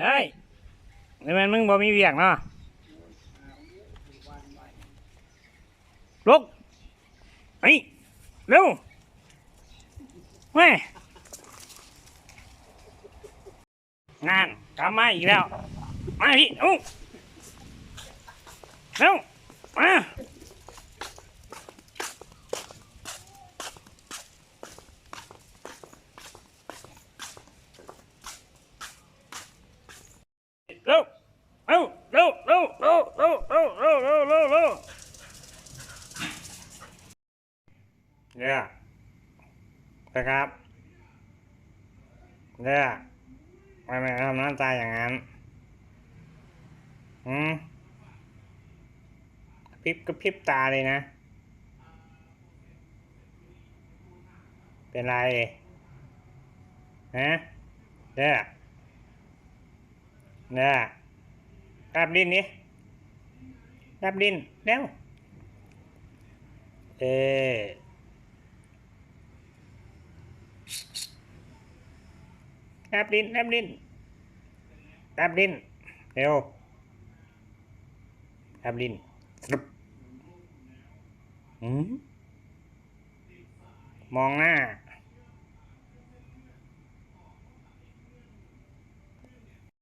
เฮ้ยนี่มันมึงบ่มีเวียกเนาะลุกเฮ้ยเร็วแม่งานกลับมาอีกแล้ว มาพี่เอ้เร็วมา เร็วเร็วเร็วเร็วเร็วเร็วเร็วเร็วเร็วเร็วเร็วเนี่ยนะครับเนี่ยทำไมทำหน้าตาอย่างนั้นอืมพริบกระพริบตาเลยนะ เป็นไรฮะเนี่ย นี่ยรับดินนี่รับดินเร็วเออรับดินรับดินรับดินเร็วรับดินสรุปหืมมองหน้า